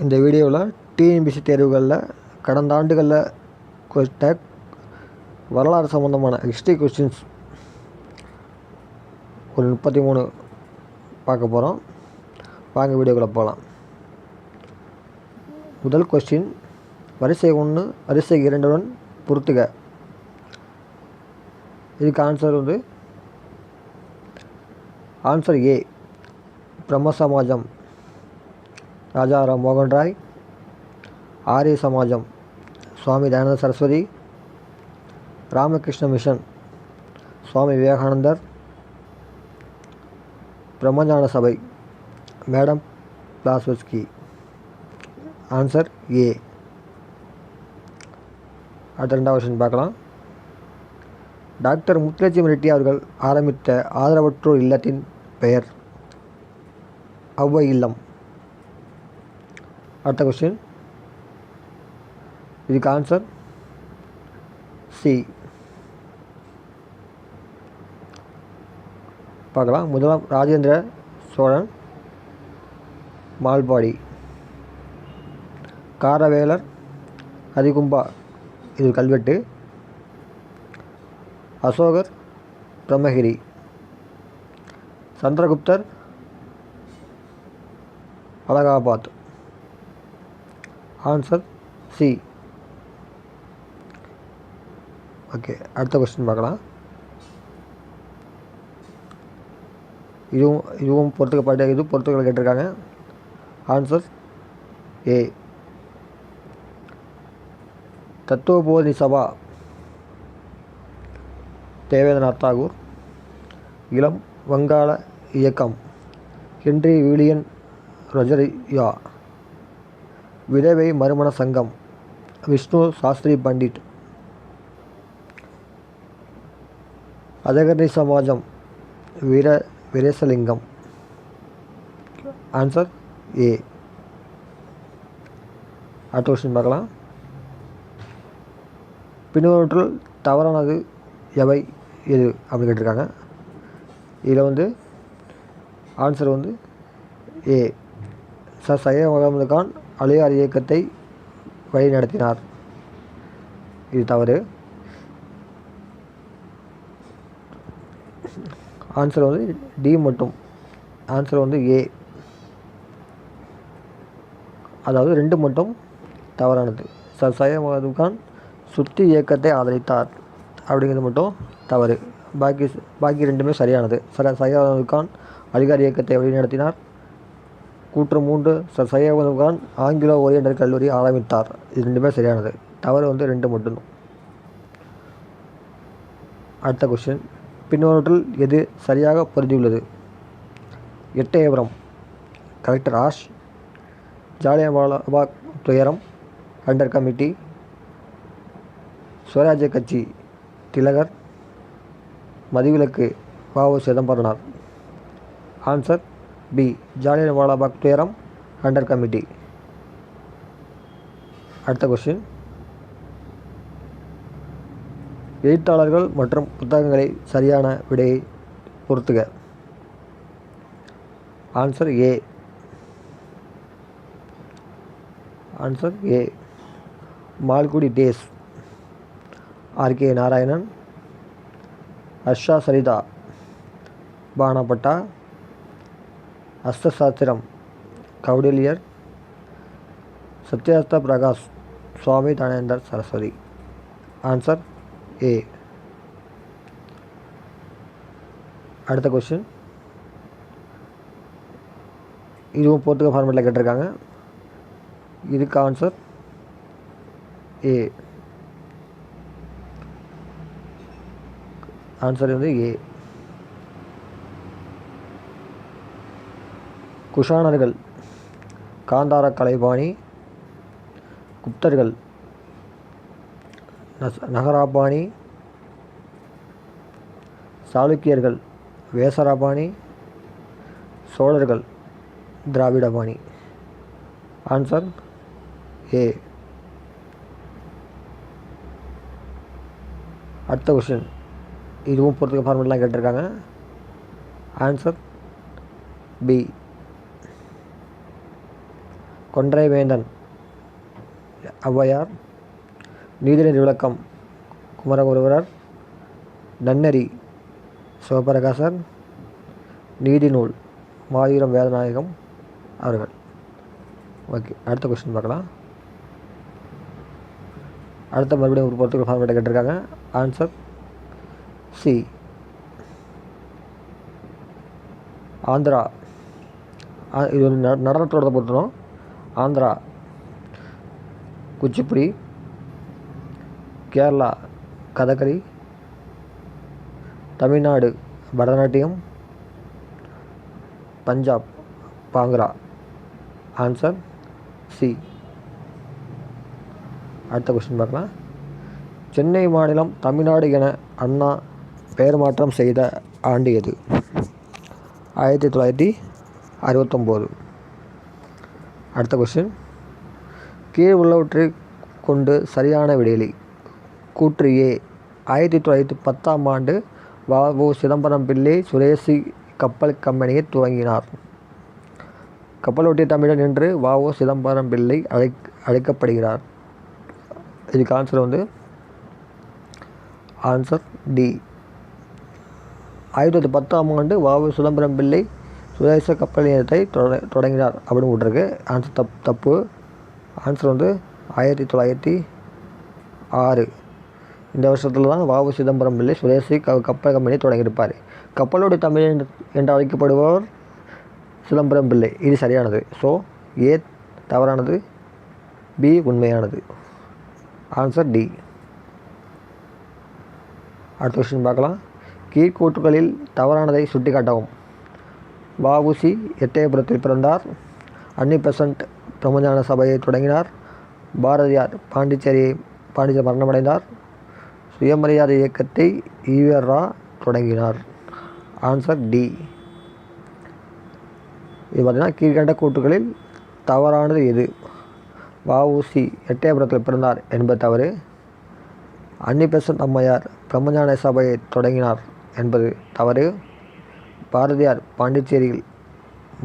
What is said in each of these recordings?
இந்த வீடியோவில் டிஎன்பிசி தேர்வுகளில் கடந்த ஆண்டுகளில் கொடுத்த வரலாறு சம்மந்தமான ஹிஸ்ட்ரி கொஸ்டின்ஸ் ஒரு முப்பத்தி மூணு பார்க்க போகிறோம். வாங்க வீடியோக்குள்ளே போகலாம். முதல் கொஸ்டின் வரிசை ஒன்று வரிசை இரண்டுடன் பொறுத்துக இதுக்கு ஆன்சர் வந்து ஆன்சர் ஏ பிரம்ம சமாஜம். ராஜாராம் மோகன் ராய் ஆரிய சமாஜம் சுவாமி தயானந்த சரஸ்வதி ராமகிருஷ்ண மிஷன் சுவாமி விவேகானந்தர் பிரம்மஞான சபை மேடம் பிளாஸ்வஸ்கி ஆன்சர் ஏ. அடுத்த ரெண்டாவது கொஸ்டின் பார்க்கலாம். டாக்டர் முத்துலட்சுமி ரெட்டி அவர்கள் ஆரம்பித்த ஆதரவற்றோர் இல்லத்தின் பெயர் அவ்வை இல்லம். அடுத்த கொஸ்டின் இதுக்கு ஆன்சர் சி பார்க்கலாம். முதலாம் ராஜேந்திர சோழன் மால்பாடி. காரவேலர் அதிகும்பா இது கல்வெட்டு. Ashokar Brahmagiri. Chandraguptar Allahabad. Answer C okay அடுத்த கொஸ்டின் பார்க்கலாம். இதுவும் இதுவும் பொறுத்துக்கப்பட்ட இது பொறுத்துக்கள் கேட்டிருக்காங்க. Answer A Tattvabodhi Sabha. Debendranath Tagore. இளம் வங்காள இயக்கம். ஹென்றி வில்லியன் ரொஜரியா. விதவை மறுமண சங்கம் விஷ்ணு சாஸ்திரி பண்டிட். அதகர்ணி சமாஜம் வீர வீரேசலிங்கம். ஆன்சர் ஏ அடுத்த கொஸ்டின் பார்க்கலாம். பின்வற்றுள் தவறானது எவை? எது? அப்படின்னு கேட்டிருக்காங்க. இதில் வந்து ஆன்சர் வந்து ஏ சார் சையத் முகமது கான் அழியார் இயக்கத்தை வழிநடத்தினார். இது தவறு. ஆன்சர் வந்து டி மட்டும். ஆன்சர் வந்து ஏ அதாவது ரெண்டு மட்டும் தவறானது. சர் சையத் கான் சுத்தி இயக்கத்தை ஆதரித்தார். அப்படிங்கிறது மட்டும் தவறு. பாக்கி பாக்கி ரெண்டுமே சரியானது. சர சையத் கான் அலிகார் இயக்கத்தை வழிநடத்தினார். கூற்று மூன்று சர் சையத் ஆங்கிலோ ஓரியண்டல் கல்லூரி ஆரம்பித்தார். இது ரெண்டுமே சரியானது. தவறு வந்து ரெண்டு மட்டும்தான் அடுத்த கொஸ்டின் பின்வற்றில் எது சரியாக பொருந்தியுள்ளது? எட்டயபுரம் கலெக்டர் ஆஷ் ஜாலியவாலாபாக் துயரம் அண்டர் கமிட்டி சுவராஜ்ய கட்சி திலகர் மதிவிலக்கு வாவு சிதம்பரனார் ஆன்சர் பி. ஜாலியன்வாலாபாக் துயரம் அண்டர் கமிட்டி அடுத்த கொஸ்டின் எழுத்தாளர்கள் மற்றும் புத்தகங்களை சரியான விடையை பொறுத்துக. Answer A answer A Malgudi Days R K Narayanan Harsha Charita Banabhatta Arthashastram Kautilyar Satyarth Prakash Swami தனேந்தர் Saraswati. Answer A அடுத்த கொஸ்டின் இதுவும் போர்த்துக ஃபார்மேட்டில் கேட்டிருக்காங்க. இதுக்கு ஆன்சர் ஏ ஆன்சர் வந்து ஏ குஷானர்கள் காந்தார கலைபாணி குப்தர்கள் நஸ் நகராபாணி சாளுக்கியர்கள் வேசராபாணி சோழர்கள் திராவிடபாணி. ஆன்சர் ஏ அடுத்த கொஸ்டின் இதுவும் பொறுத்துக்க ஃபார்மெட்லாம் கேட்டிருக்காங்க. ஆன்சர் பி கொன்றை வேந்தன் ஔவையார் நீதிநெறி விளக்கம். குமரகுருவரர் நன்னெறி. சிவபிரகாசர் நீதிநூல். மாயூரம் வேதநாயகம் அவர்கள். ஓகே அடுத்த கொஸ்டின் பார்க்கலாம். அடுத்த மறுபடியும் ஒரு பொறுத்துக்கு ஃபார்மேட்டை கேட்டிருக்காங்க. Answer C Andhra. இது ஒரு ந- நடனத்தோட பொறுத்தணும். ஆந்திரா குச்சிப்புடி கேரளா கதகளி தமிழ்நாடு பரதநாட்டியம் பஞ்சாப் பாங்க்ரா. ஆன்சர் சி அடுத்த கொஸ்டின் பார்க்கலாம். சென்னை மாநிலம் தமிழ்நாடு என அண்ணா பெயர் மாற்றம் செய்த ஆண்டு எது? ஆயிரத்தி தொள்ளாயிரத்தி அறுபத்தொம்போது. அடுத்த கொஸ்டின் கீழ் உள்ளவற்றை கொண்டு சரியான விடையளி கூற்று ஏ ஆயிரத்தி தொள்ளாயிரத்தி பத்தாம் ஆண்டு வ.உ. சிதம்பரம் பிள்ளை சுரேசி கப்பல் கம்பெனியை துவங்கினார் கப்பலோட்டிய தமிழன் என்று வ.உ. சிதம்பரம் பிள்ளை அழை அழைக்கப்படுகிறார் இதுக்கு ஆன்சர் வந்து ஆன்சர் டி ஆயிரத்தி தொள்ளாயிரத்தி பத்தாம் ஆண்டு வ.உ. சிதம்பரம் பிள்ளை சுதேச கப்பல் நிலையத்தை தொட- தொடங்கினார் அப்படின்னு விட்ருக்கு ஆன்சர் தப் தப்பு. ஆன்சர் வந்து ஆயிரத்தி தொள்ளாயிரத்தி ஆறு. இந்த வருஷத்தில் தான் வ.உ. சிதம்பரம் பிள்ளை சுதேசி க கப்பல் கம்பெனி தொடங்கியிருப்பார். கப்பலோடு தமிழ் என்று- என்று அழைக்கப்படுபவர் சிதம்பரம் பிள்ளை. இது சரியானது. ஸோ ஏ தவறானது பி உண்மையானது. ஆன்சர் டி அடுத்த கொஸ்டின் பார்க்கலாம். கீழ்கூற்றுகளில் தவறானதை சுட்டிக்காட்டவும். வஉசி எட்டயபுரத்தில் பிறந்தார். அன்னி பெசன்ட் பிரம்மஞான சபையை தொடங்கினார். பாரதியார் பாண்டிச்சேரியை பாண்டிச்சேரி மரணமடைந்தார். சுயமரியாதை இயக்கத்தை ஈவர் ரா தொடங்கினார். ஆன்சர் டி இது பார்த்திங்கன்னா கீழ்கண்ட கூற்றுகளில் தவறானது எது? வஉசி எட்டயபுரத்தில் பிறந்தார் என்பது தவறு. அன்னி பெசன்ட் அம்மையார் பிரம்மஞான சபையை தொடங்கினார் என்பது தவறு. பாரதியார் பாண்டிச்சேரியில்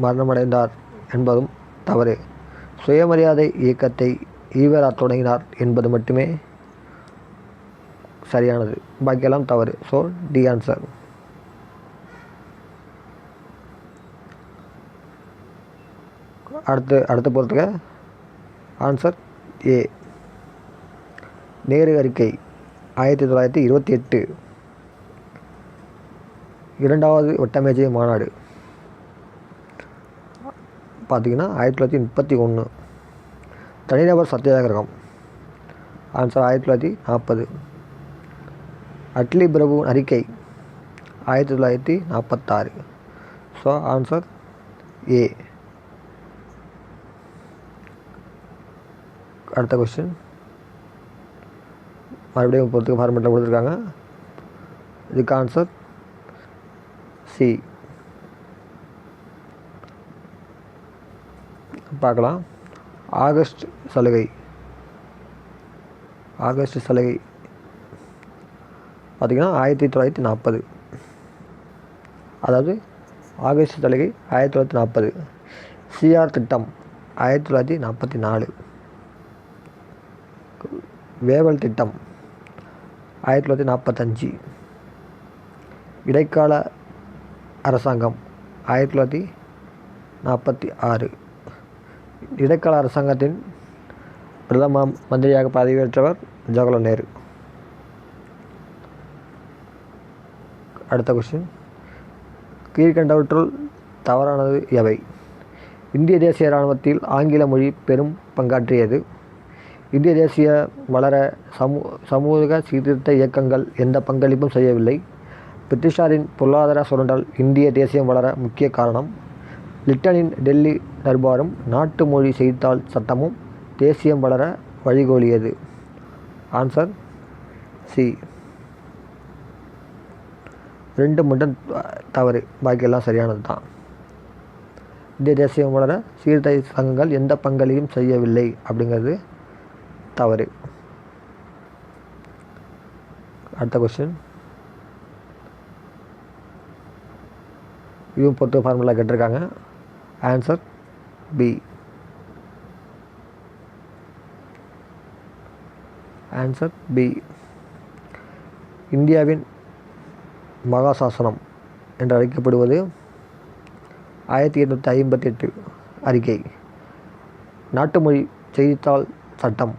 மரணமடைந்தார் என்பதும் தவறு. சுயமரியாதை இயக்கத்தை ஈவரா தொடங்கினார் என்பது மட்டுமே சரியானது. பாக்கியெல்லாம் தவறு. ஸோ டி ஆன்சர் அடுத்து அடுத்து பொறுத்துக்க ஆன்சர் ஏ நேரு அறிக்கை ஆயிரத்தி தொள்ளாயிரத்தி இருபத்தி எட்டு. இரண்டாவது வட்டமேஜை மாநாடு. பார்த்தீங்கன்னா ஆயிரத்தி தொள்ளாயிரத்தி முப்பத்தி ஒன்று தனிநபர் சத்தியாகிரகம் ஆன்சர் ஆயிரத்தி தொள்ளாயிரத்தி நாற்பது அட்லி பிரபு அறிக்கை ஆயிரத்தி தொள்ளாயிரத்தி நாற்பத்தாறு ஸோ ஆன்சர் ஏ அடுத்த கொஸ்டின் மறுபடியும் பொறுத்துக்கு ஃபார்மெட்டில் கொடுத்துருக்காங்க. இதுக்கு ஆன்சர் சி பார்க்கலாம். ஆகஸ்ட் சலுகை. ஆகஸ்ட் சலுகை. பார்த்திங்கன்னா ஆயிரத்தி தொள்ளாயிரத்தி நாற்பது. அதாவது ஆகஸ்ட் சலுகை ஆயிரத்தி தொள்ளாயிரத்தி நாற்பது. சிஆர் திட்டம் ஆயிரத்தி தொள்ளாயிரத்தி நாற்பத்தி நாலு. வேவல் திட்டம் ஆயிரத்தி தொள்ளாயிரத்தி நாற்பத்தஞ்சு. இடைக்கால அரசாங்கம். ஆயிரத்தி தொள்ளாயிரத்தி நாற்பத்தி ஆறு. இடைக்கால அரசாங்கத்தின் பிரதம மந்திரியாக பதவியேற்றவர் ஜவஹர்லால் நேரு. அடுத்த கொஸ்டின் கீழ்கண்டவற்றுள் தவறானது எவை? இந்திய தேசிய இராணுவத்தில் ஆங்கில மொழி பெரும் பங்காற்றியது. இந்திய தேசிய வளர சமூ சமூக சீர்திருத்த இயக்கங்கள் எந்த பங்களிப்பும் செய்யவில்லை. பிரிட்டிஷாரின் பொருளாதார சுரண்டல் இந்திய தேசியம் வளர முக்கிய காரணம் லிட்டனின் டெல்லி தர்பாரும் நாட்டு மொழி செய்தித்தாள் சட்டமும் தேசியம் வளர வழிகோலியது. Answer C. ரெண்டு மட்டும் தவறு பாக்கியெல்லாம் சரியானது தான். இந்திய தேசியம் வளர சீர்திருத்த சங்கங்கள் எந்த பங்களியும் செய்யவில்லை அப்படிங்கிறது தவறு. அடுத்த கொஸ்டின் இவன் பொறுத்த ஃபார்முலா கேட்டிருக்காங்க. ஆன்சர் பி ஆன்சர் பி இந்தியாவின் மகாசாசனம் என்று அழைக்கப்படுவது ஆயிரத்தி எட்நூற்றி ஐம்பத்தி எட்டு அறிக்கை. நாட்டு மொழி செய்தித்தாள் சட்டம்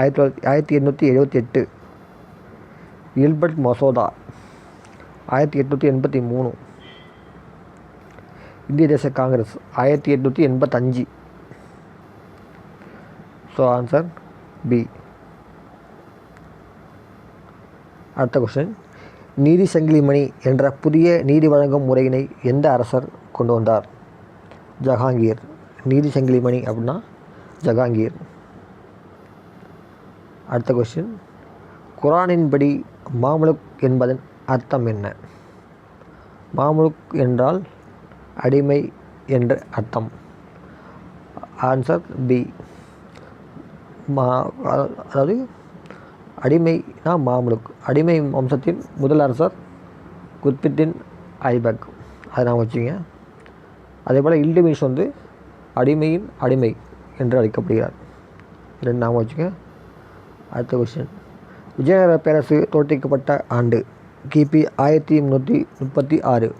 ஆயிரத்தி தொள்ளாயிரத்தி ஆயிரத்தி எண்ணூற்றி எழுபத்தி எட்டு இல்பர்ட் மசோதா ஆயிரத்தி எட்நூற்றி எண்பத்தி மூணு. இந்திய தேச காங்கிரஸ் ஆயிரத்தி எட்நூற்றி எண்பத்தஞ்சு. ஸோ ஆன்சர் பி அடுத்த கொஸ்டின் நீதி சங்கிலி மணி என்ற புதிய நீதி வழங்கும் முறையினை எந்த அரசர் கொண்டு வந்தார்? ஜஹாங்கீர். நீதி சங்கிலி மணி அப்படின்னா ஜஹாங்கீர். அடுத்த கொஸ்டின் குரானின்படி மாமுலுக் என்பதன் அர்த்தம் என்ன? மாமுலுக் என்றால் அடிமை என்று அர்த்தம். ஆன்சர் பி மா அதாவது அடிமைனா மாமுலுக். அடிமை வம்சத்தின் முதல் அரசர் குத்பித்தின் ஐபக். அதை நான் வச்சுங்க அதே போல் இல்டுமிஷ் வந்து அடிமையின் அடிமை என்று அழைக்கப்படுகிறார். ரெண்டு நாம வச்சுங்க அடுத்த கொஸ்டின் விஜயநகர பேரரசு தோற்றுவிக்கப்பட்ட ஆண்டு கிபி ஆயிரத்தி முந்நூற்றி முப்பத்தி ஆறு.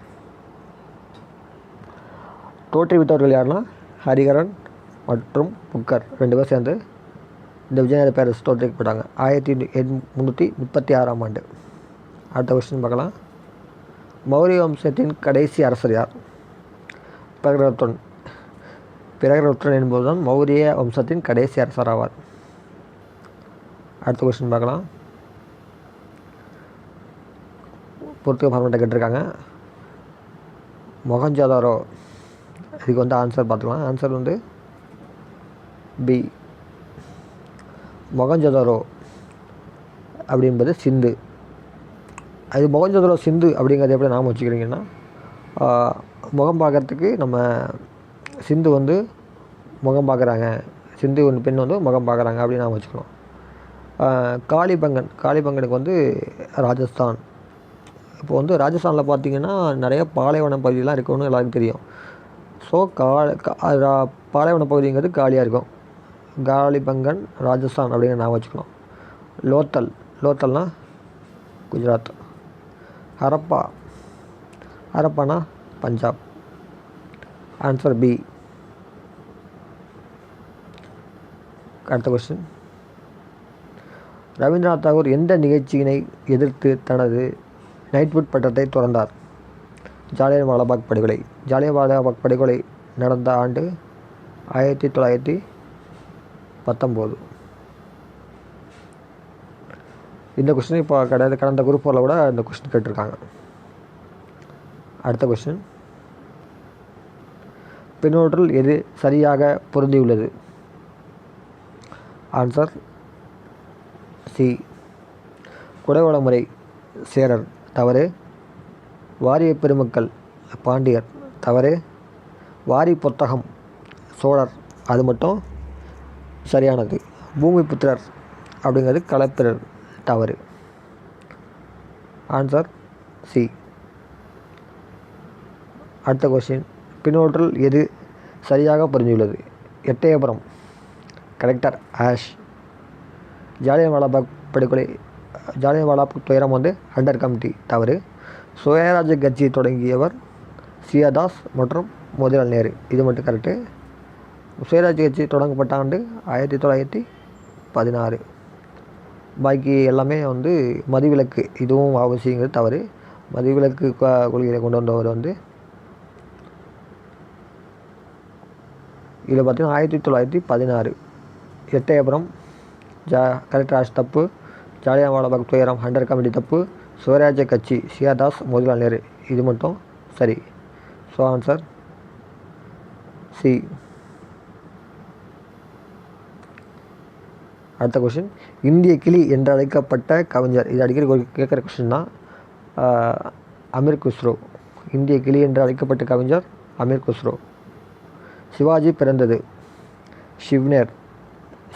தோற்றுவித்தவர்கள் யாருன்னா ஹரிகரன் மற்றும் புக்கர். ரெண்டு பேர் சேர்ந்து இந்த விஜயநகர பேரரசு தோற்றுவிக்கப்பட்டாங்க. ஆயிரத்தி எண் முந்நூற்றி முப்பத்தி ஆறாம் ஆண்டு. அடுத்த கொஸ்டின் பார்க்கலாம். மௌரிய வம்சத்தின் கடைசி அரசர் யார்? பிரகரத்தன் பிரகரத்தன் என்பதுதான் மௌரிய வம்சத்தின் கடைசி அரசர் ஆவார். அடுத்த கொஸ்டின் பார்க்கலாம். பொறுத்துக்க ஃபார்மெட்டை கேட்டிருக்காங்க. மொகஞ்சாதாரோ இதுக்கு வந்து ஆன்சர் பார்த்துக்கலாம். ஆன்சர் வந்து பி மொகஞ்சதரோ அப்படின்பது சிந்து. அது மொகஞ்சதாரோ சிந்து அப்படிங்கிறது எப்படி நாம வச்சுக்கிறீங்கன்னா முகம் பார்க்கறதுக்கு நம்ம சிந்து வந்து முகம் பார்க்குறாங்க. சிந்து ஒன்று பெண் வந்து முகம் பார்க்குறாங்க அப்படின்னு நாம் வச்சுக்கணும் காளிபங்கன். காளிபங்கனுக்கு வந்து ராஜஸ்தான். இப்போ வந்து ராஜஸ்தானில் பார்த்தீங்கன்னா நிறைய பாலைவன பகுதியெலாம் இருக்குன்னு எல்லாருக்கும் தெரியும். ஸோ கா பாலைவன பகுதிங்கிறது காலியாக இருக்கும். காலிபங்கன் ராஜஸ்தான் அப்படிங்கிற நான் வச்சுக்கணும். லோத்தல் லோத்தல்னா குஜராத். ஹரப்பா ஹரப்பானா பஞ்சாப். ஆன்சர் பி அடுத்த கொஸ்டின் ரவீந்திரநாத் தாகூர் எந்த நிகழ்ச்சியினை எதிர்த்து தனது நைட்வுட் பட்டத்தை துறந்தார்? ஜாலியன் வாலாபாக் படுகொலை. ஜாலியவாலா படுகொலை நடந்த ஆண்டு ஆயிரத்தி தொள்ளாயிரத்தி பத்தொம்போது. இந்த கொஸ்டின் இப்போ கடந்த கடந்த குரூப் ஃபோரில் கூட இந்த கொஸ்டின் கேட்டிருக்காங்க. அடுத்த கொஸ்டின் பின்னோற்றில் எது சரியாக பொருந்தியுள்ளது? ஆன்சர் சி குடவோட முறை சேரர் தவறு. வாரிய பெருமக்கள் பாண்டியர் தவறு. வாரி புத்தகம் சோழர் அது மட்டும் சரியானது. பூமிபுத்திரர் அப்படிங்கிறது களப்பிரர் தவறு. ஆன்சர் சி அடுத்த கொஸ்டின் பின்னோற்றல் எது சரியாக புரிஞ்சுள்ளது எட்டயபுரம். கலெக்டர் ஆஷ் ஜாலியன்வாலா படுகொலை ஜாலியன்வாலா துயரம் வந்து அண்டர் கமிட்டி தவறு. சுயராஜ கட்சி தொடங்கியவர் சியாதாஸ் மற்றும் மோதிலால் நேரு. இது மட்டும் கரெக்டு சுயராஜ் கட்சி தொடங்கப்பட்ட ஆண்டு ஆயிரத்தி தொள்ளாயிரத்தி பதினாறு. பாக்கி எல்லாமே வந்து மதுவிலக்கு. இதுவும் அவசியங்கிறது தவறு. மதுவிலக்கு கொள்கையை கொண்டு வந்தவர் வந்து இதில் பார்த்தீங்கன்னா ஆயிரத்தி தொள்ளாயிரத்தி பதினாறு. எட்டயபுரம் ஜா கலெக்டர் ஆஷ் தப்பு ஜாலியா வாலாபாக் துயரம் ஹண்டர் கமிட்டி தப்பு சுவராஜ்ய கட்சி சியாதாஸ் மோதிலால் நேரு. இது மட்டும் சரி. ஸோ ஆன்சர் சி அடுத்த கொஷின் இந்திய கிளி என்று அழைக்கப்பட்ட கவிஞர். இது அடிக்கடி கேட்குற கொஷின் தான். அமீர் குஸ்ரோ. இந்திய கிளி என்று அழைக்கப்பட்ட கவிஞர் அமீர் குஸ்ரோ. சிவாஜி பிறந்தது ஷிவ்னேர்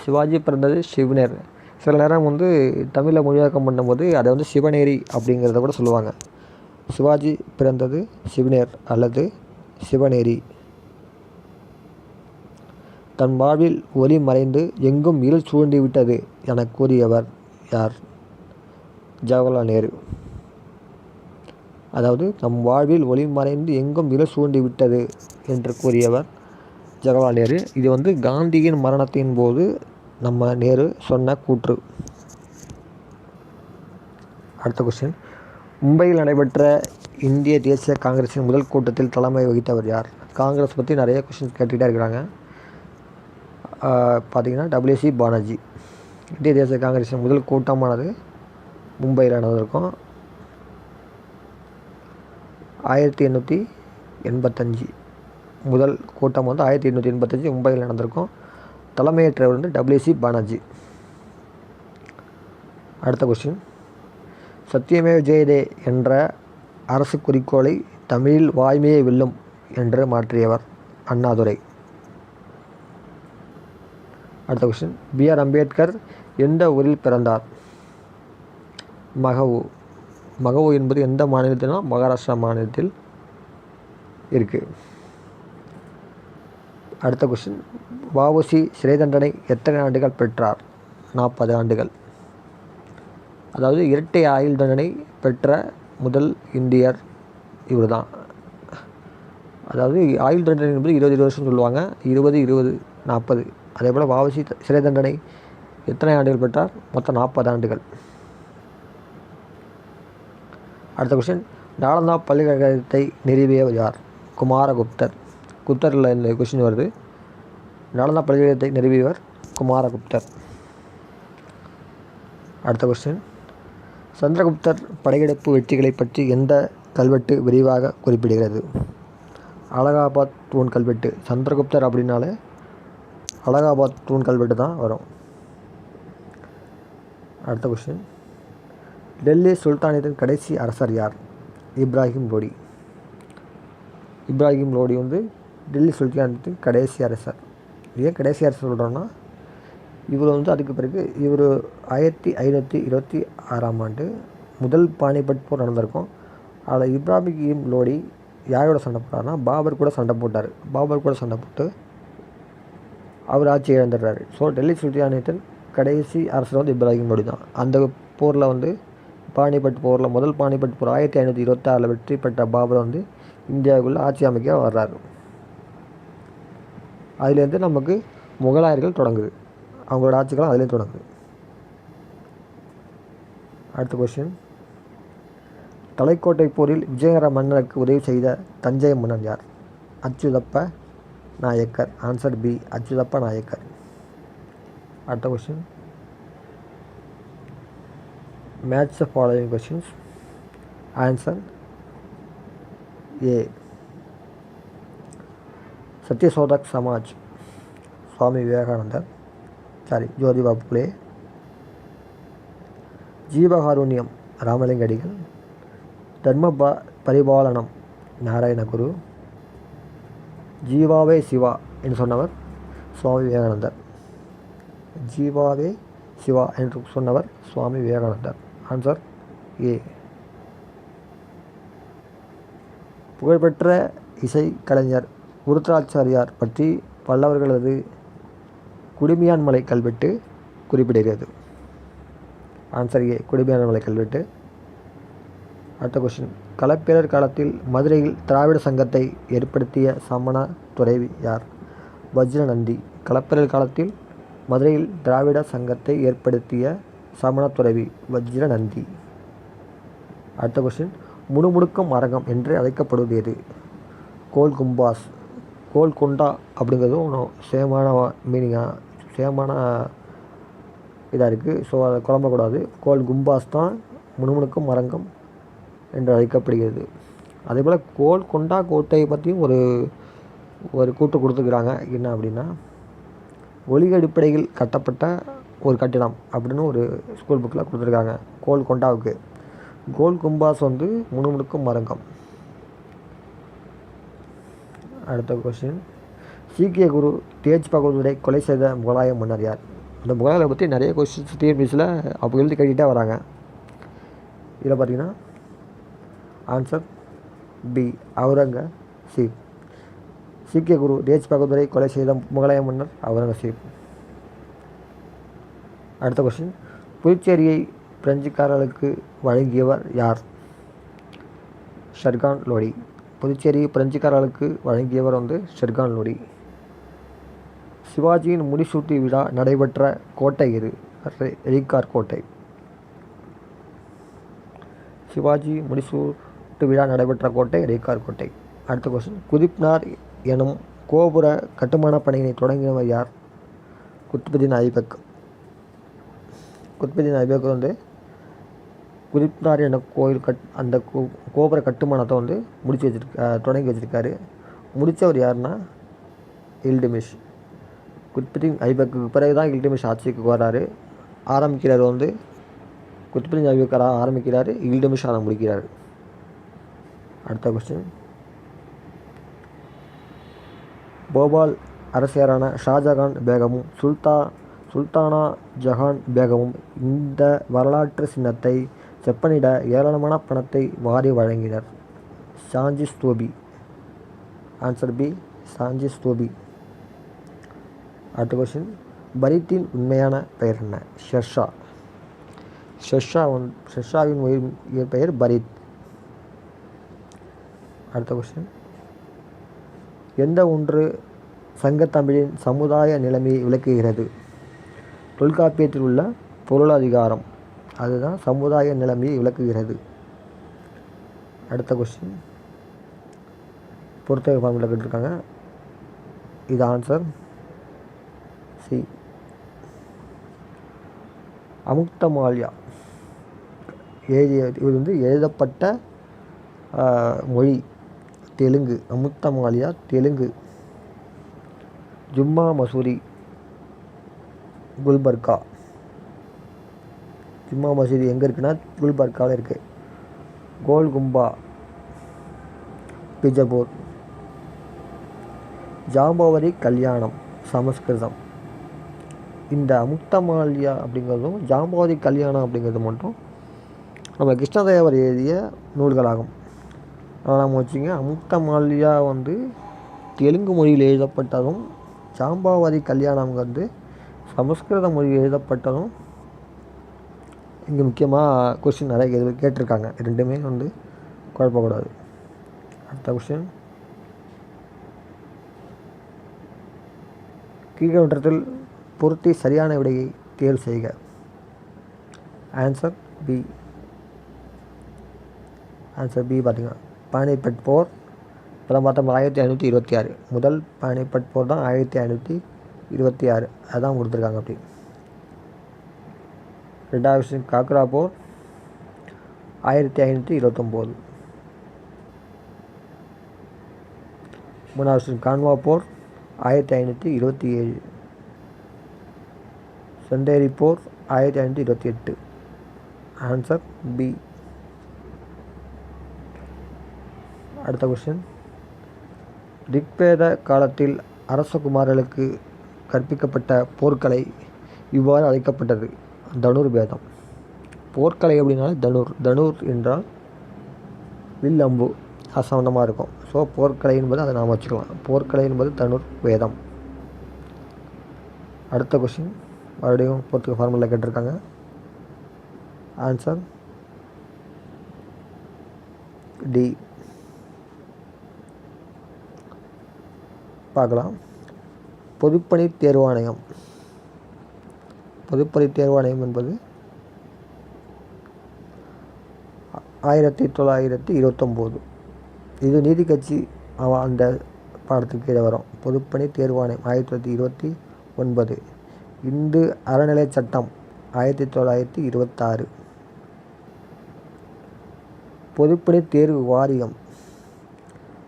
சிவாஜி பிறந்தது ஷிவ்னேர் சில நேரம் வந்து தமிழில் மொழியாக்கம் பண்ணும்போது அதை வந்து சிவநேரி அப்படிங்கிறத கூட சொல்லுவாங்க. சிவாஜி பிறந்தது சிவனேர் அல்லது சிவநேரி தன் வாழ்வில் ஒளி மறைந்து எங்கும் இருள் சூழ்ந்துவிட்டது என கூறியவர் யார்? ஜவஹர்லால் நேரு. அதாவது நம் வாழ்வில் ஒளி மறைந்து எங்கும் இருள் சூழ்ந்து விட்டது என்று கூறியவர் ஜவஹர்லால் நேரு. இது வந்து காந்தியின் மரணத்தின் போது நம்ம நேரு சொன்ன கூற்று. அடுத்த கொஸ்டின் மும்பையில் நடைபெற்ற இந்திய தேசிய காங்கிரஸின் முதல் கூட்டத்தில் தலைமை வகித்தவர் யார்? காங்கிரஸ் பற்றி நிறைய கொஷின்ஸ் கேட்டுக்கிட்டே இருக்கிறாங்க. பார்த்தீங்கன்னா டபிள்யூசி பானர்ஜி. இந்திய தேசிய காங்கிரஸின் முதல் கூட்டமானது மும்பையில் நடந்திருக்கும். ஆயிரத்தி எண்ணூற்றி எண்பத்தஞ்சு முதல் கூட்டம் வந்து ஆயிரத்தி எண்ணூற்றி எண்பத்தஞ்சு மும்பையில் நடந்திருக்கும். தலைமையேற்றவர் வந்து டபிள்யூசி பானர்ஜி. அடுத்த கொஸ்டின் சத்தியமே ஜெயதே என்ற அரசு குறிக்கோளை தமிழில் வாய்மையை வெல்லும் என்று மாற்றியவர் அண்ணாதுரை. அடுத்த கொஸ்டின் பி ஆர் அம்பேத்கர் எந்த ஊரில் பிறந்தார்? மகவு. மகவு என்பது எந்த மாநிலத்தினா மகாராஷ்டிரா மாநிலத்தில் இருக்குது அடுத்த கொஸ்டின் வாவுசி சிறை தண்டனை எத்தனை ஆண்டுகள் பெற்றார்? நாற்பது ஆண்டுகள். அதாவது இரட்டை ஆயுள் தண்டனை பெற்ற முதல் இந்தியர் இவர் தான் அதாவது ஆயுள் தண்டனை என்பது இருபது இருபது வருஷம் சொல்லுவாங்க. இருபது இருபது நாற்பது. அதே போல் வாவசி சிறை தண்டனை எத்தனை ஆண்டுகள் பெற்றார்? மொத்தம் நாற்பது ஆண்டுகள். அடுத்த கொஸ்டின் நாலந்தா பல்கலைக்கழகத்தை நிறுவியவர் யார்? குமாரகுப்தர். குப்தரில் இந்த கொஸ்டின் வருது. நாலந்தா பல்கலைக்கழகத்தை நிறுவியவர் குமாரகுப்தர். அடுத்த கொஸ்டின் சந்திரகுப்தர் படையெடுப்பு வெற்றிகளை பற்றி எந்த கல்வெட்டு விரிவாக குறிப்பிடுகிறது? அலகாபாத் தூண் கல்வெட்டு. சந்திரகுப்தர் அப்படின்னாலே அலகாபாத் தூண் கல்வெட்டு தான் வரும். அடுத்த கொஸ்டின் டெல்லி சுல்தானியத்தின் கடைசி அரசர் யார்? இப்ராஹிம் லோடி. இப்ராஹிம் லோடி வந்து டெல்லி சுல்தானியத்தின் கடைசி அரசர். ஏன் கடைசி அரசர் சொல்கிறோன்னா இவர் வந்து அதுக்கு பிறகு இவர் ஆயிரத்தி ஐநூற்றி இருபத்தி ஆறாம் ஆண்டு முதல் பானிபட் போர் நடந்திருக்கும். அதில் இப்ராஹிம் லோடி யாரோட சண்டை போட்டார்னா பாபர் கூட சண்டை போட்டார். பாபர் கூட சண்டை போட்டு அவர் ஆட்சி இழந்துடுறாரு. ஸோ டெல்லி சுல்தானியத்தின் கடைசி அரசர் வந்து இப்ராஹிம் லோடி தான். அந்த போரில் வந்து பானிபட் போரில் முதல் பானிபட் போர் ஆயிரத்தி ஐநூற்றி இருபத்தாறில் வெற்றி பெற்ற பாபர் வந்து இந்தியாவுக்குள்ளே ஆட்சி அமைக்க வர்றாரு. அதுலேருந்து நமக்கு முகலாயர்கள் தொடங்குது. அவங்களோட ஆட்சிக்காலம் அதிலே தொடங்குது அடுத்த கொஸ்டின் தலைக்கோட்டை போரில் விஜயநகர மன்னருக்கு உதவி செய்த தஞ்சை மன்னன் யார்? Achyutappa Nayakkar. Answer B Achutappa Nayakkar. அடுத்த question match the following questions answer A Satyashodhak Samaj. Swami Vivekanandar. Sorry Jyotiba Phule ஜீவகாருண்யம் ராமலிங்க அடிகள் தர்ம ப பரிபாலனம் நாராயணகுரு. ஜீவாவே சிவா என்று சொன்னவர் சுவாமி விவேகானந்தர். ஜீவாவே சிவா என்று சொன்னவர் சுவாமி விவேகானந்தர். ஆன்சர் ஏ புகழ்பெற்ற இசை கலைஞர் குருத்ராச்சாரியார் பற்றி பல்லவர்களது குடுமியான்மலை கல்வெட்டு குறிப்பிடுகிறது. ஆன்சர் ஏ குடுமியான்மலை கல்வெட்டு. அடுத்த கொஸ்டின் களப்பிரர் காலத்தில் மதுரையில் திராவிட சங்கத்தை ஏற்படுத்திய சமண துறைவி யார்? வஜ்ரநந்தி. களப்பிரர் காலத்தில் மதுரையில் திராவிட சங்கத்தை ஏற்படுத்திய சமண துறவி வஜ்ரநந்தி. அடுத்த கொஸ்டின் முணுமுணுக்கும் அரங்கம் என்று அழைக்கப்படுவது எது கோல் கும்பாஸ் கோல் குண்டா அப்படிங்கிறதும் சேமான மீனிங்காக சேமான இதாக இருக்குது ஸோ அதை குழம்பக்கூடாது. கோல் கும்பாஸ் தான் முணுமுணுக்கும் மரங்கம் என்று அழைக்கப்படுகிறது. அதே போல் கோல் கொண்டா கோட்டையை பற்றியும் ஒரு ஒரு கூட்டு கொடுத்துருக்குறாங்க என்ன அப்படின்னா ஒளி அடிப்படையில் கட்டப்பட்ட ஒரு கட்டிடம் அப்படின்னு ஒரு ஸ்கூல் புக்கில் கொடுத்துருக்காங்க. கோல் கொண்டாவுக்கு. கோல் கும்பாஸ் வந்து முணுமுணுக்கும் மரங்கம் அடுத்த கொஸ்டின் சீக்கிய குரு தேஜ் பகதூரை கொலை செய்த முகலாய மன்னர் யார்? இந்த முகலாயை பற்றி நிறைய கொஸ்டின்ஸ் டிஎன்பிஎஸ்சியில் அப்போ எழுதி கட்டிகிட்டே வராங்க. இதில் பார்த்தீங்கன்னா ஆன்சர் பி அவுரங்கசீப். சீக்கிய குரு தேஜ் பகதூரை கொலை செய்த முகலாய மன்னர் அவுரங்கசீப். அடுத்த கொஸ்டின் புதுச்சேரியை பிரெஞ்சுக்காரர்களுக்கு வழங்கியவர் யார்? ஷெர்கான் லோடி. புதுச்சேரி பிரெஞ்சுக்காரர்களுக்கு வழங்கியவர் வந்து ஷெர்கான் லோடி. சிவாஜியின் முடிசூட்டு விழா நடைபெற்ற கோட்டை இது. ரெலிகார் கோட்டை. சிவாஜி முடிசூட்டு விழா நடைபெற்ற கோட்டை ரெலிகார் கோட்டை. அடுத்த கொஸ்டின் குதிப்னார் எனும் கோபுர கட்டுமான பணியினை தொடங்கினவர் யார்? குத்புதீன் ஐபக் குத்புதீன் ஐபக் வந்து குதிப்னார் என கோயில் கட் அந்த கோ கோபுர கட்டுமானத்தை வந்து முடிச்சு வச்சிருக்க தொடங்கி வச்சுருக்காரு. முடித்தவர் யாருன்னா இல்டுமிஷ் குத்புதீன் ஐபக்கு பிறகு தான் இல்டிமிஷ் ஆட்சிக்கு வராரு. ஆரம்பிக்கிறார் வந்து குத்புதீன் ஐபக் ஆரம்பிக்கிறார் இல்டிமிஷ் அதை முடிக்கிறார். அடுத்த கொஸ்டின் போபால் அரசியரான ஷாஜகான் பேகமும் சுல்தா சுல்தானா ஜஹான் பேகமும் இந்த வரலாற்று சின்னத்தை செப்பனிட ஏராளமான பணத்தை வாரி வழங்கினர். சாஞ்சி ஸ்தூபி ஆன்சர் பி சாஞ்சி ஸ்தூபி அடுத்த கொஸ்டின் பரித்தின் உண்மையான பெயர் என்ன? ஷெர்ஷா. ஷெர்ஷா ஷெர்ஷாவின் உயிர் பெயர் பரித் அடுத்த கொஸ்டின் எந்த ஒன்று சங்கத்தமிழின் சமுதாய நிலைமையை விளக்குகிறது? தொல்காப்பியத்தில் உள்ள பொருளாதிகாரம். அதுதான் சமுதாய நிலைமையை விளக்குகிறது. அடுத்த கொஸ்டின் பொறுத்தவரை ஃபார்முலா கேட்டிருக்காங்க. இது ஆன்சர் சி. அமுக்தமால்யா எழுதிய இது வந்து எழுதப்பட்ட மொழி தெலுங்கு. அமுத்தமாலியா தெலுங்கு. ஜும்மா மசூரி குல்பர்கா. ஜும்மா மசூரி எங்கே இருக்குன்னா குல்பர்காவில் இருக்குது கோல்கும்பா பிஜபூர் ஜாம்பவரி கல்யாணம் சமஸ்கிருதம். இந்த அமுக்தமால்யா அப்படிங்கிறதும் ஜாம்பவதி கல்யாணம் அப்படிங்கிறது மட்டும் நம்ம கிருஷ்ணதேவர் எழுதிய நூல்களாகும். அதெல்லாம் வச்சுங்க அமுக்தமால்யா வந்து தெலுங்கு மொழியில் எழுதப்பட்டதும் ஜாம்பாவதி கல்யாணம் வந்து சமஸ்கிருத மொழியில் எழுதப்பட்டதும் இங்கே முக்கியமாக கொஸ்டின் நிறைய கேள்வி கேட்டிருக்காங்க. ரெண்டுமே வந்து குழப்பக்கூடாது. அடுத்த கொஸ்டின் கீழ்கண்டத்தில் பொருத்தி சரியான விடையை தேர்வு செய்க. ஆன்சர் பி ஆன்சர் பி பார்த்தீங்கன்னா பானிபட் போர் இப்போலாம் பார்த்தோம் ஆயிரத்தி ஐநூற்றி இருபத்தி ஆறு முதல் பானிபட் போர் தான் ஆயிரத்தி ஐநூற்றி இருபத்தி ஆறு. அதான் கொடுத்துருக்காங்க அப்படி. ரெண்டாவது விஷயம் காக்ரா போர் ஆயிரத்தி ஐநூற்றி இருபத்தொம்போது. மூணாவது விஷயம் கான்வா போர் ஆயிரத்தி ஐநூற்றி இருபத்தி ஏழு. செண்டேரி போர் ஆயிரத்தி ஐநூற்றி இருபத்தி எட்டு. ஆன்சர் பி அடுத்த கொஸ்டின் ரிக்வேத காலத்தில் அரசகுமாரர்களுக்கு கற்பிக்கப்பட்ட போர்க்கலை இவ்வாறு அழைக்கப்பட்டது. தனுர் வேதம். போர்க்கலை அப்படின்னா தனுர். தனுர் என்றால் வில் அம்பு அசம்பந்தமாக இருக்கும். ஸோ போர்க்கலை என்பது அதை நாம் வச்சுக்கலாம். போர்க்கலை என்பது தனுர் வேதம். அடுத்த கொஸ்டின் மறுபடியும் போர்த்துக்கு ஃபார்முலா கேட்டிருக்காங்க. ஆன்சர் டி பார்க்கலாம். பொதுப்பணி தேர்வாணையம் பொதுப்பணி தேர்வாணையம் என்பது ஆயிரத்தி தொள்ளாயிரத்தி இருபத்தொம்போது. இது நீதி கட்சி அந்த பாடத்துக்கு கீழே வரும். பொதுப்பணி தேர்வாணையம் ஆயிரத்தி தொள்ளாயிரத்தி இருபத்தி ஒன்பது. இந்து அறநிலைச் சட்டம் ஆயிரத்தி தொள்ளாயிரத்தி இருபத்தாறு. பொதுப்பணி தேர்வு வாரியம்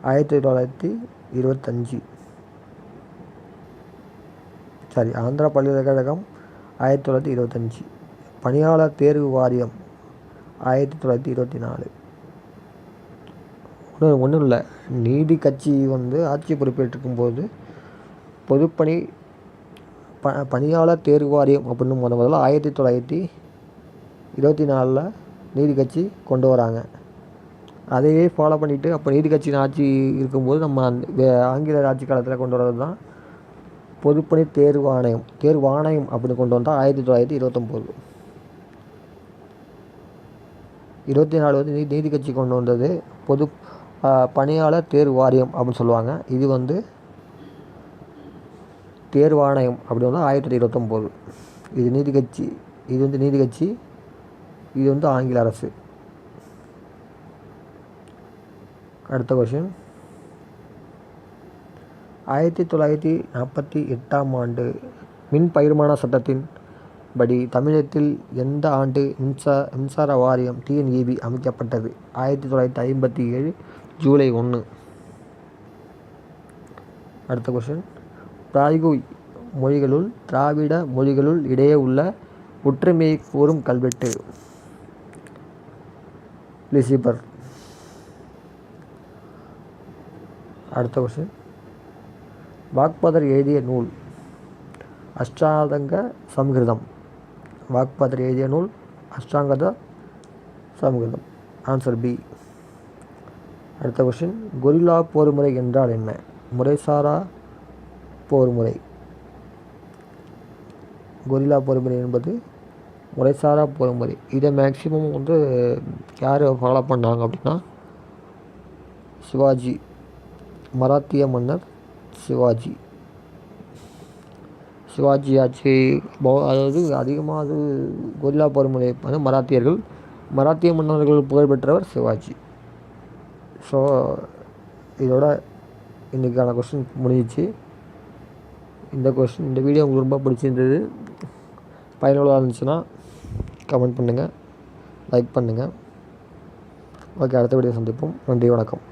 ஆயிரத்தி தொள்ளாயிரத்தி இருபத்தஞ்சி. சாரி ஆந்திரா பல்கலைக்கழகம் ஆயிரத்தி தொள்ளாயிரத்தி இருபத்தஞ்சி. பணியாளர் தேர்வு வாரியம் ஆயிரத்தி தொள்ளாயிரத்தி இருபத்தி நாலு ஒன்றும் ஒன்றும் இல்லை. நீதி கட்சி வந்து ஆட்சி பொறுப்பேற்றிருக்கும் போது பொதுப்பணி ப பணியாளர் தேர்வு வாரியம் அப்படின்னு முத முதல்ல ஆயிரத்தி தொள்ளாயிரத்தி இருபத்தி நாலில் நீதி கட்சி கொண்டு வராங்க. அதையே ஃபாலோ பண்ணிவிட்டு அப்போ நீதி கட்சியின் ஆட்சி இருக்கும்போது நம்ம அந்த ஆங்கில ஆட்சி காலத்தில் கொண்டு வரது தான் பொதுப்பணி தேர்வு ஆணையம். தேர்வு ஆணையம் அப்படின்னு கொண்டு வந்தால் ஆயிரத்தி தொள்ளாயிரத்தி இருபத்தொம்போது. இருபத்தி நாலு வந்து நீ நீதி கட்சி கொண்டு வந்தது பொது பணியாளர் தேர்வு வாரியம் அப்படின்னு சொல்லுவாங்க. இது வந்து தேர்வு ஆணையம் அப்படி வந்து ஆயிரத்தி தொள்ளாயிரத்தி இருபத்தொம்போது. இது நீதி கட்சி இது வந்து நீதி கட்சி இது வந்து ஆங்கில அரசு. அடுத்த கொஷின் ஆயிரத்தி தொள்ளாயிரத்தி நாற்பத்தி எட்டாம் ஆண்டு மின் பகிர்மான சட்டத்தின் படி தமிழகத்தில் எந்த ஆண்டு மின்சா மின்சார வாரியம் டிஎன்இபி அமைக்கப்பட்டது? ஆயிரத்தி தொள்ளாயிரத்தி ஐம்பத்தி ஏழு ஜூலை ஒன்று. அடுத்த கொஷின் பிராய்கு மொழிகளுள் திராவிட மொழிகளுள் இடையே உள்ள ஒற்றுமையை கூறும் கல்வெட்டு. லிசிபர். அடுத்த கொஸ்டின் வாக்பதர் எழுதிய நூல். அஷ்டாதங்க சம்ஹிருதம் வாக்பதர் எழுதிய நூல் அஷ்டாங்கத சம்ஹிருதம் ஆன்சர் பி அடுத்த கொஸ்டின் கொரில்லா போர்முறை என்றால் என்ன? முறைசாரா போர்முறை. கொரில்லா போர்முறை என்பது முறைசாரா போர்முறை. இதை மேக்சிமம் வந்து யார் ஃபாலோ பண்ணாங்க அப்படின்னா சிவாஜி மராத்திய மன்னர் சிவாஜி. சிவாஜி ஆட்சி அதாவது அதிகமாக அது கொரில்லா போர்முறை வந்து மராத்தியர்கள் மராத்திய மன்னர்கள் புகழ்பெற்றவர் சிவாஜி. ஸோ இதோட இன்றைக்கான கொஸ்டின் முடிஞ்சிச்சு. இந்த கொஸ்டின் இந்த வீடியோ உங்களுக்கு ரொம்ப பிடிச்சிருந்தது பயனுள்ளதாக இருந்துச்சுன்னா கமெண்ட் பண்ணுங்கள் லைக் பண்ணுங்கள் ஓகே அடுத்த வீடியோ சந்திப்போம். நன்றி வணக்கம்.